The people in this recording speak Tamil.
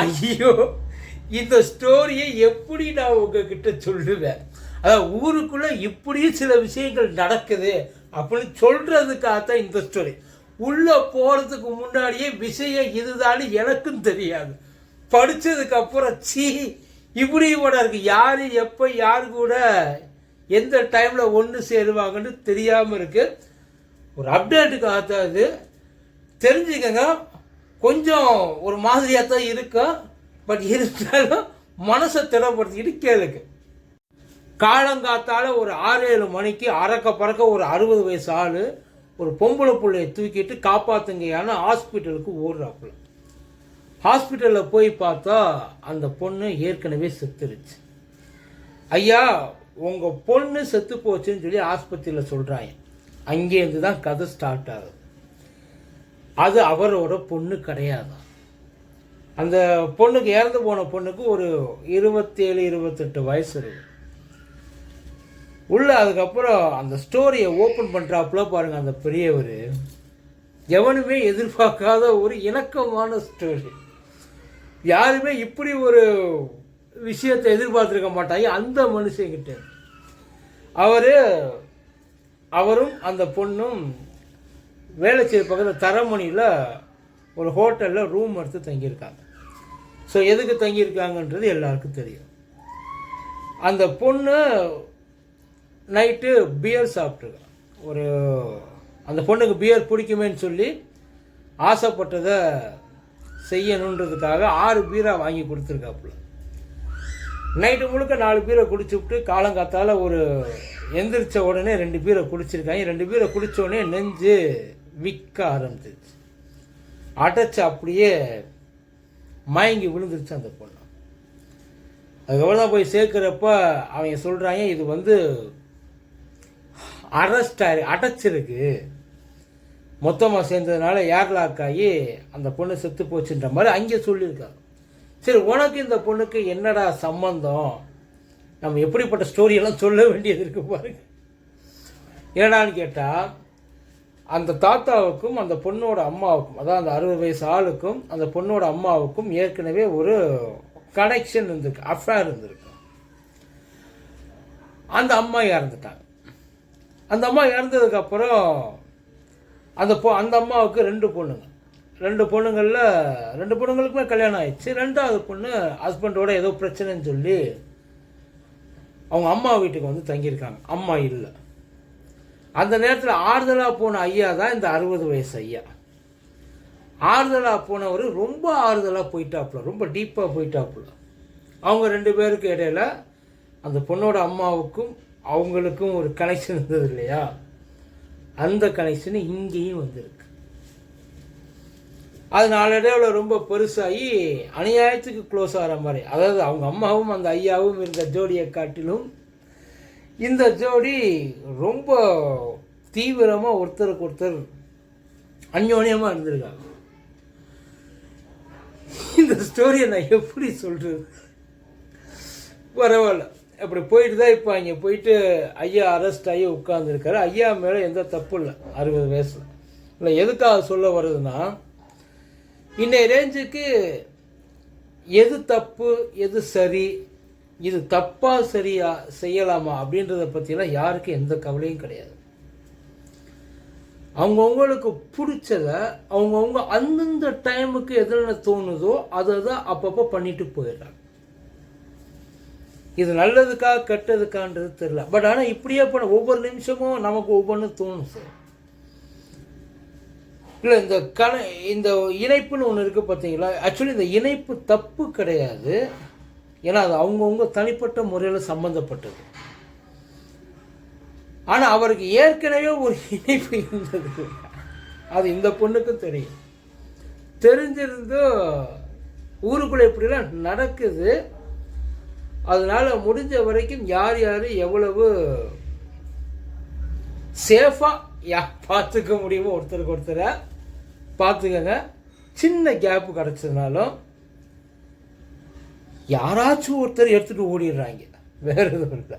ஐயோ இந்த ஸ்டோரியை எப்படி நான் உங்ககிட்ட சொல்லுவேன்? அதாவது ஊருக்குள்ள இப்படியும் சில விஷயங்கள் நடக்குது அப்படின்னு சொல்றதுக்காகத்தான் இந்த ஸ்டோரி உள்ள போறதுக்கு முன்னாடியே விஷயம் இதுதான் எனக்கும் தெரியாது. படிச்சதுக்கு அப்புறம் சீ இப்படி கூட இருக்கு. யார் எப்போ யார் கூட எந்த டைமில் ஒன்று சேருவாங்கன்னு தெரியாமல் இருக்குது ஒரு அப்டேட்டுக்காக தான் இது. தெரிஞ்சுக்கங்க கொஞ்சம் ஒரு மாதிரியாக தான் இருக்கும் பட் இருந்தாலும் மனசை திடப்படுத்திக்கிட்டு கேளுக்கு காலங்காத்தால் ஒரு ஆறு ஏழு மணிக்கு அறக்க பறக்க ஒரு அறுபது வயசு ஆள் ஒரு பொம்பளை பிள்ளைய தூக்கிட்டு காப்பாத்துங்கயான ஹாஸ்பிட்டலுக்கு ஓடுறாப்புல. ஹாஸ்பிட்டலில் போய் பார்த்தா அந்த பொண்ணு ஏற்கனவே செத்துருச்சு. ஐயா உங்கள் பொண்ணு செத்து போச்சுன்னு சொல்லி ஆஸ்பத்திரியில் சொல்கிறாங்க அங்கேருந்து தான் கதை ஸ்டார்ட் ஆகுது. அது அவரோட பொண்ணு கிடையாது. அந்த பொண்ணுக்கு இறந்து போன பொண்ணுக்கு ஒரு இருபத்தேழு இருபத்தெட்டு வயசு இருக்கு. உள்ள அதுக்கப்புறம் அந்த ஸ்டோரியை ஓப்பன் பண்ணுறாப்புல பாருங்கள் அந்த பெரியவர். எவனுமே எதிர்பார்க்காத ஒரு இணக்கமான ஸ்டோரி யாருமே இப்படி ஒரு விஷயத்தை எதிர்பார்த்துருக்க மாட்டாங்க அந்த மனுஷங்கிட்ட அவர் அவரும் அந்த பொண்ணும் வேலை செய்ய பக்கத்தில் தரமணியில் ஒரு ஹோட்டலில் ரூம் எடுத்து தங்கியிருக்காங்க. ஸோ எதுக்கு தங்கியிருக்காங்கன்றது எல்லாருக்கும் தெரியும். அந்த பொண்ணு நைட்டு பியர் சாப்பிட்ருக்கான் ஒரு அந்த பொண்ணுக்கு பியர் பிடிக்குமேன்னு சொல்லி ஆசைப்பட்டதை செய்யணுன்றதுக்காக ஆறு பீரா வாங்கி கொடுத்துருக்காப்புல. நைட்டு முழுக்க நாலு பீரை குடிச்சுவிட்டு காலங்காத்தால் ஒரு எந்திரிச்ச உடனே ரெண்டு பீரை குடிச்சிருக்காங்க. ரெண்டு பீரை குடித்த உடனே நெஞ்சு விற்க ஆரம்பிச்சிருச்சு அடைச்சு அப்படியே மயங்கி விழுந்துருச்சு அந்த பொண்ணு. அதுக்கப்புறம் தான் போய் சேர்க்குறப்ப அவங்க சொல்கிறாங்க இது வந்து அரெஸ்ட் ஆகி அடைச்சிருக்கு. மொத்தமாக சேர்ந்ததுனால ஏர்லாக் ஆகி அந்த பொண்ணு செத்து போச்சுன்ற மாதிரி அங்கே சொல்லியிருக்காங்க. சரி உனக்கு இந்த பொண்ணுக்கு என்னடா சம்பந்தம்? நம்ம எப்படிப்பட்ட ஸ்டோரியெல்லாம் சொல்ல வேண்டியது இருக்கு பாருங்க. என்னடான்னு கேட்டால் அந்த தாத்தாவுக்கும் அந்த பொண்ணோட அம்மாவுக்கும் அதாவது அந்த அறுபது வயசு ஆளுக்கும் அந்த பொண்ணோட அம்மாவுக்கும் ஏற்கனவே ஒரு கனெக்ஷன் இருந்திருக்கு அஃபேர் இருந்திருக்கு. அந்த அம்மா இறந்துட்டாங்க. அந்த அம்மா இறந்ததுக்கப்புறம் அந்த பொ அந்த அம்மாவுக்கு ரெண்டு பொண்ணுங்க. ரெண்டு பொண்ணுங்களில் ரெண்டு பொண்ணுங்களுக்குமே கல்யாணம் ஆயிடுச்சு. ரெண்டாவது பொண்ணு ஹஸ்பண்டோட ஏதோ பிரச்சனைன்னு சொல்லி அவங்க அம்மா வீட்டுக்கு வந்து தங்கியிருக்காங்க. அம்மா இல்லை. அந்த நேரத்தில் ஆறுதலாக போன ஐயா தான் இந்த அறுபது வயசு ஐயா. ஆறுதலாக போனவர் ரொம்ப ஆறுதலாக போயிட்டாப்புல ரொம்ப டீப்பாக போயிட்டாப்புல. அவங்க ரெண்டு பேருக்கு இடையில அந்த பொண்ணோட அம்மாவுக்கும் அவங்களுக்கும் ஒரு கனெக்ஷன் இருந்தது இல்லையா? அந்த கனெக்ஷன் இங்கேயும் வந்திருக்கு. அது நாளடைவில் ரொம்ப பெருசாகி அநியாயத்துக்கு க்ளோஸ் ஆகிற மாதிரி. அதாவது அவங்க அம்மாவும் அந்த ஐயாவும் இருந்த ஜோடியை காட்டிலும் இந்த ஜோடி ரொம்ப தீவிரமாக ஒருத்தருக்கு ஒருத்தர் அந்யோன்யமாக இருந்திருக்காங்க. இந்த ஸ்டோரியை நான் எப்படி சொல்கிறது பரவாயில்ல. அப்படி போயிட்டு தான் இப்போ அங்கே போயிட்டு ஐயா அரெஸ்ட் ஆகி உட்காந்துருக்காரு ஐயா மேலே எந்த தப்பு இல்லை. அறுபது வயசில். இல்லை எதுக்காக சொல்ல வருதுன்னா இன்னைய ரேஞ்சுக்கு எது தப்பு எது சரி இது தப்பாக சரியா செய்யலாமா அப்படின்றத பற்றிலாம் யாருக்கும் எந்த கவலையும் கிடையாது. அவங்கவுங்களுக்கு பிடிச்சத அவங்கவுங்க அந்தந்த டைமுக்கு எதில் தோணுதோ அதை தான் அப்பப்போ பண்ணிட்டு போயிடுறாங்க. இது நல்லதுக்கா கெட்டதுக்கான்றது தெரில பட் ஆனால் இப்படியே பண்ண ஒவ்வொரு நிமிஷமும் நமக்கு ஒவ்வொன்றும் தோணும் சார். இல்லை இந்த கண இந்த இணைப்புன்னு ஒன்று இருக்குது பார்த்தீங்களா ஆக்சுவலி இந்த இணைப்பு தப்பு கிடையாது. ஏன்னா அது அவங்கவுங்க தனிப்பட்ட முறையில் சம்மந்தப்பட்டது ஆனால் அவருக்கு ஏற்கனவே ஒரு இணைப்பு இருந்தது. அது இந்த பொண்ணுக்கும் தெரியும். தெரிஞ்சிருந்தும் ஊருக்குள்ளே இப்படிலாம் நடக்குது. அதனால் முடிஞ்ச வரைக்கும் யார் யார் எவ்வளவு சேஃபாக யா பார்த்துக்க முடியுமோ ஒருத்தருக்கு ஒருத்தரை பார்த்துக்கங்க சின்ன கேப்பு கிடச்சதுனாலும் யாராச்சும் ஒருத்தர் எடுத்துகிட்டு ஓடிடுறாங்க. வேறு எதுவும் இல்லை.